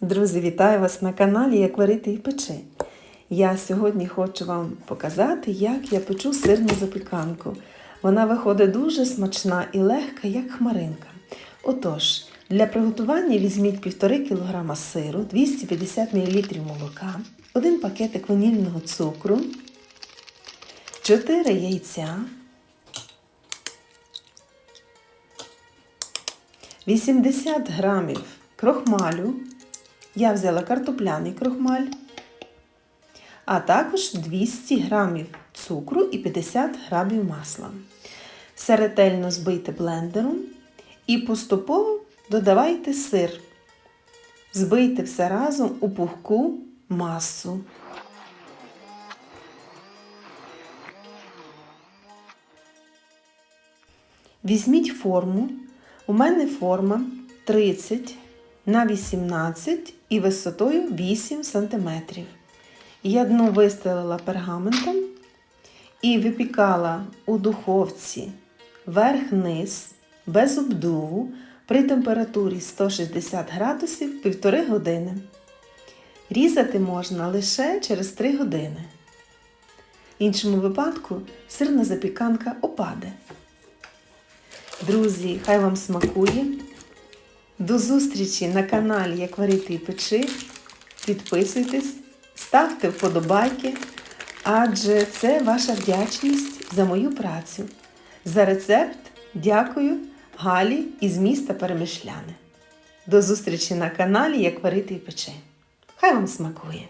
Друзі, вітаю вас на каналі Як варити і печи. Я сьогодні хочу вам показати, як я печу сирну запіканку. Вона виходить дуже смачна і легка, як хмаринка. Отож, для приготування візьміть 1,5 кг сиру, 250 мл молока, 1 пакетик ванільного цукру, 4 яйця, 80 грамів крохмалю. Я взяла картопляний крохмаль, а також 200 грамів цукру і 50 грамів масла. Все ретельно збийте блендером і поступово додавайте сир. Збийте все разом у пухку масу. Візьміть форму. У мене форма 30 на 18 і висотою 8 см. Я дно вистелила пергаментом і випікала у духовці верх-низ без обдуву при температурі 160 градусів 1,5 години. Різати можна лише через 3 години. В іншому випадку сирна запіканка опаде. Друзі, хай вам смакує! До зустрічі на каналі Як варити і печи. Підписуйтесь, ставте вподобайки, адже це ваша вдячність за мою працю. За рецепт дякую Галі із міста Перемишляне. До зустрічі на каналі Як варити і печи. Хай вам смакує!